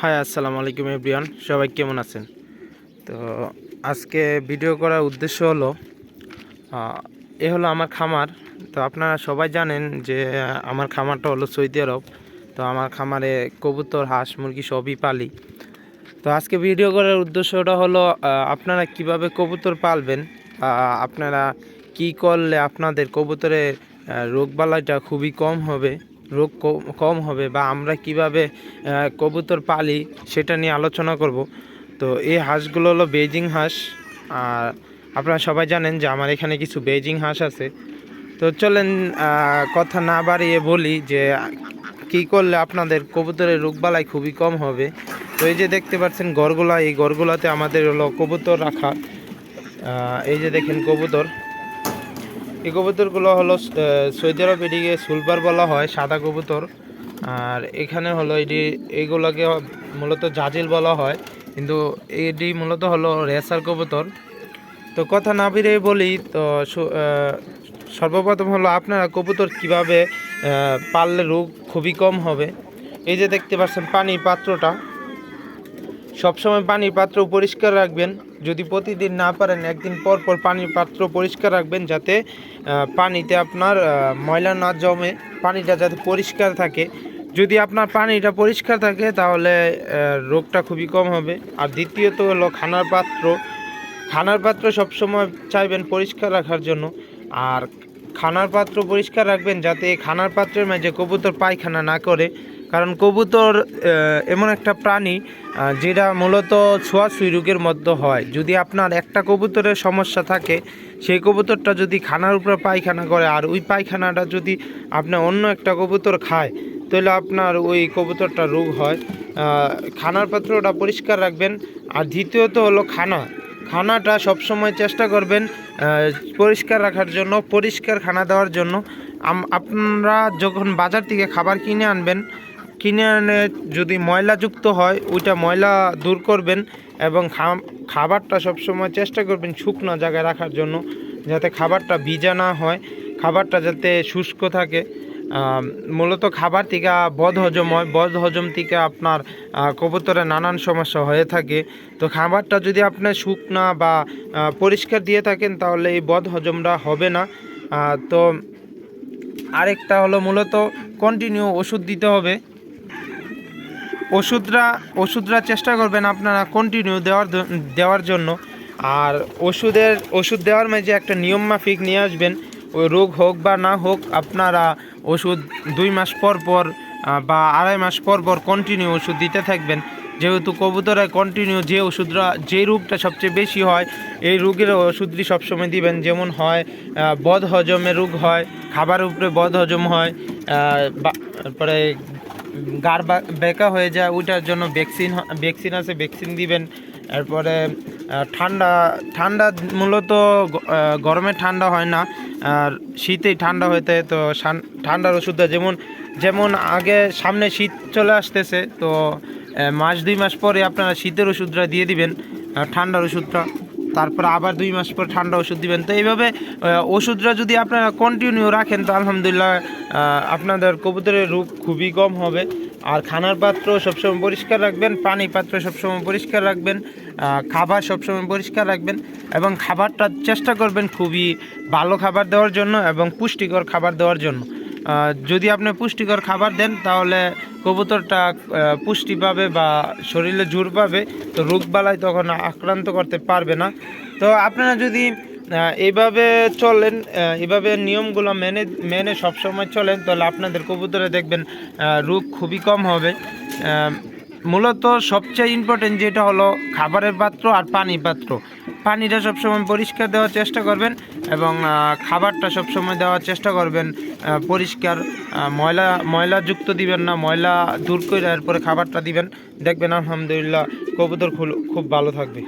High আসসালামু আলাইকুম everyone. সবাই কেমন আছেন? তো আজকে ভিডিও করার উদ্দেশ্য হলো এ হলো আমার খামার। তো আপনারা সবাই জানেন যে আমার খামারটা হলো সৌদি আরব। তো আমার খামারে কবুতর হাঁস মুরগি সবই পালি। তো আজকে ভিডিও করার উদ্দেশ্যটা হলো আপনারা কীভাবে কবুতর পালবেন আপনারা কি করলে আপনাদের কবুতরের আহ, রোগবালাইটা খুবই কম হবে। রোগ কম- হবে বা আমরা কীভাবে কবুতর পালি সেটা নিয়ে আলোচনা করব। তো এই হাঁসগুলো হলো বেজিং হাঁস। আর আপনারা সবাই জানেন যে আমার এখানে কিছু বেজিং হাঁস আছে। তো চলেন কথা না বাড়িয়ে বলি যে কি করলে আপনাদের কবুতরের রোগবালাই খুবই কম হবে। তো এই যে দেখতে পাচ্ছেন গড়গুলা, এই গড়গুলাতে আমাদের হলো কবুতর রাখা। এই যে দেখেন কবুতর। এই কবুতরগুলো হলো সৌদি আরব এদিকে সুলবার বলা হয়, সাদা কবুতর। আর এখানে হলো এটি এইগুলোকে মূলত জাজিল বলা হয়। কিন্তু এটি মূলত হলো রেসার কবুতর। তো কথা না বেরিয়ে বলি, তো সর্বপ্রথম হলো আপনারা কবুতর কীভাবে পাললে রোগ খুবই কম হবে। এই যে দেখতে পাচ্ছেন পানির পাত্রটা সবসময় পানির পাত্র পরিষ্কার রাখবেন। যদি প্রতিদিন না পারেন, একদিন পর পর পানির পাত্র পরিষ্কার রাখবেন যাতে পানিতে আপনার ময়লা না জমে, পানিটা যাতে পরিষ্কার থাকে। যদি আপনার পানিটা পরিষ্কার থাকে, তাহলে রোগটা খুবই কম হবে। আর দ্বিতীয়ত হলো খানার পাত্র। খানার পাত্র সবসময় চাইবেন পরিষ্কার রাখার জন্য। আর খানার পাত্র পরিষ্কার রাখবেন যাতে খানার পাত্রের মাঝে কবুতর পায়খানা না করে। কারণ কবুতর এমন একটা প্রাণী যেটা মূলত ছোঁয়াছুঁই রোগের মধ্যে হয়। যদি আপনার একটা কবুতরের সমস্যা থাকে, সেই কবুতরটা যদি খানার উপরে পায়খানা করে আর ওই পায়খানাটা যদি আপনার অন্য একটা কবুতর খায়, তাহলে আপনার ওই কবুতরটা রোগ হয়। খানার পাত্রটা পরিষ্কার রাখবেন। আর দ্বিতীয়ত হলো খানা। খানাটা সবসময় চেষ্টা করবেন পরিষ্কার রাখার জন্য, পরিষ্কার খানা দেওয়ার জন্য। আপনারা যখন বাজার থেকে খাবার কিনে আনবেন কিনে আনে যদি ময়লাযুক্ত হয় ওইটা ময়লা দূর করবেন এবং খাবারটা সবসময় চেষ্টা করবেন শুকনো জায়গায় রাখার জন্য যাতে খাবারটা ভিজা না হয় খাবারটা যাতে শুষ্ক থাকে। মূলত খাবার থেকে বদ হজম হয় বদ হজম থেকে আপনার আহ, কবুতরের নানান সমস্যা হয়ে থাকে। তো খাবারটা যদি আপনি শুকনা বা পরিষ্কার দিয়ে থাকেন তাহলে এই বদ হজমটা হবে না। তো আরেকটা হলো মূলত কন্টিনিউ ওষুধ দিতে হবে। ওষুধরা ওষুধরা চেষ্টা করবেন আপনারা কন্টিনিউ দেওয়ার দেওয়ার জন্য। আর ওষুধের, ওষুধ দেওয়ার মাঝে একটা নিয়ম মাফিক নিয়ে আসবেন। ওই রোগ হোক বা না হোক, আপনারা ওষুধ দুই মাস পর পর বা আড়াই মাস পর পর কন্টিনিউ ওষুধ দিতে থাকবেন। যেহেতু কবুতরে কন্টিনিউ যে ওষুধরা, যে রোগটা সবচেয়ে বেশি হয়, এই রোগের ওষুধটি সবসময় দিবেন। যেমন হয় বদ হজমের রোগ হয় খাবারের উপরে বদ হজম হয় তারপরে গার বেঁকা হয়ে যায়, ওইটার জন্য ভ্যাকসিন ভ্যাকসিন আছে ভ্যাকসিন দিবেন। এরপরে ঠান্ডা ঠান্ডা মূলত গরমে ঠান্ডা হয় না, আর শীতেই ঠান্ডা হইতে তো ঠান্ডার ওষুধটা যেমন যেমন আগে সামনে শীত চলে আসতেছে, তো মাস দুই মাস পরে আপনারা শীতের ওষুধটা দিয়ে দিবেন ঠান্ডার ওষুধটা। তারপর আবার দুই মাস পর ঠান্ডা ওষুধ দিবেন। তো এইভাবে ওষুধটা যদি আপনারা কন্টিনিউ রাখেন, তো আলহামদুলিল্লাহ আপনাদের কবুতরের রোগ খুবই কম হবে। আর খানার পাত্র সবসময় পরিষ্কার রাখবেন, পানি পাত্র সবসময় পরিষ্কার রাখবেন খাবার সবসময় পরিষ্কার রাখবেন এবং খাবারটা চেষ্টা করবেন খুবই ভালো খাবার দেওয়ার জন্য এবং পুষ্টিকর খাবার দেওয়ার জন্য। যদি আপনি পুষ্টিকর খাবার দেন, তাহলে কবুতরটা পুষ্টি পাবে বা শরীরে জোর পাবে তো রোগবালাই তখন আক্রান্ত করতে পারবে না। তো আপনারা যদি এইভাবে চলেন আহ, এইভাবে নিয়মগুলো মেনে মেনে সবসময় চলেন তাহলে আপনাদের কবুতরে দেখবেন রোগ খুবই কম হবে। মূলত সবচেয়ে ইম্পর্টেন্ট যেটা হলো খাবারের পাত্র আর পানি পাত্র। পানিটা সবসময় পরিষ্কার দেওয়ার চেষ্টা করবেন এবং খাবারটা সবসময় দেওয়ার চেষ্টা করবেন। পরিষ্কার ময়লা, ময়লাযুক্ত দিবেন না, ময়লা দূর করে এরপরে খাবারটা দিবেন। দেখবেন আলহামদুলিল্লাহ কবুতর খুব ভালো থাকবে।